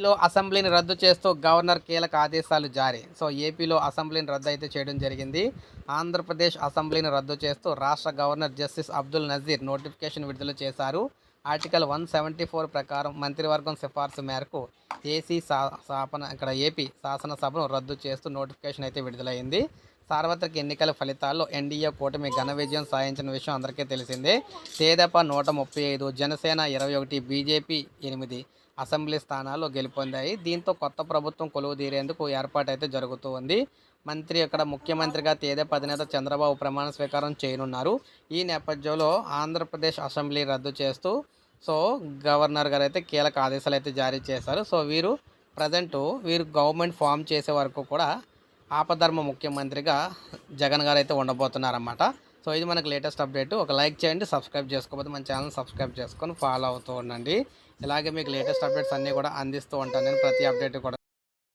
ఏపీలో అసెంబ్లీని రద్దు చేస్తూ గవర్నర్ కీలక ఆదేశాలు జారీ. సో ఏపీలో అసెంబ్లీని రద్దు అయితే చేయడం జరిగింది. ఆంధ్రప్రదేశ్ అసెంబ్లీని రద్దు చేస్తూ రాష్ట్ర governor justice Abdul Nazeer notification విడుదల చేశారు. ఆర్టికల్ వన్ సెవెంటీ ఫోర్ ప్రకారం మంత్రివర్గం సిఫార్సు మేరకు ఏసీ స్థాపన ఇక్కడ ఏపీ శాసనసభను రద్దు చేస్తూ నోటిఫికేషన్ అయితే విడుదలైంది. సార్వత్రిక ఎన్నికల ఫలితాల్లో ఎన్డీఏ కూటమి ఘన విజయం సాధించిన విషయం అందరికీ తెలిసిందే. తేదప నూట ముప్పై ఐదు జనసేన ఇరవై ఒకటి బీజేపీ ఎనిమిది అసెంబ్లీ స్థానాల్లో గెలుపొందాయి. దీంతో కొత్త ప్రభుత్వం కొలువు తీరేందుకు ఏర్పాటు అయితే జరుగుతూ ఉంది. మంత్రి ఇక్కడ ముఖ్యమంత్రిగా తేదప అధినేత చంద్రబాబు ప్రమాణ స్వీకారం చేయనున్నారు. ఈ నేపథ్యంలో ఆంధ్రప్రదేశ్ అసెంబ్లీ రద్దు చేస్తూ సో గవర్నర్ గారు అయితే కీలక ఆదేశాలు అయితే జారీ చేశారు. సో వీరు ప్రజెంట్ వీరు గవర్నమెంట్ ఫామ్ చేసే వరకు కూడా ఆపధర్మ ముఖ్యమంత్రిగా జగన్ గారు అయితే ఉండబోతున్నారన్నమాట. సో ఇది మనకు లేటెస్ట్ అప్డేట్. ఒక లైక్ చేయండి సబ్స్క్రైబ్ చేసుకోకపోతే మన ఛానల్ సబ్స్క్రైబ్ చేసుకొని ఫాలో అవుతూ ఉండండి. ఇలాగే మీకు లేటెస్ట్ అప్డేట్స్ అన్నీ కూడా అందిస్తూ ఉంటాను నేను. ప్రతి అప్డేట్ కూడా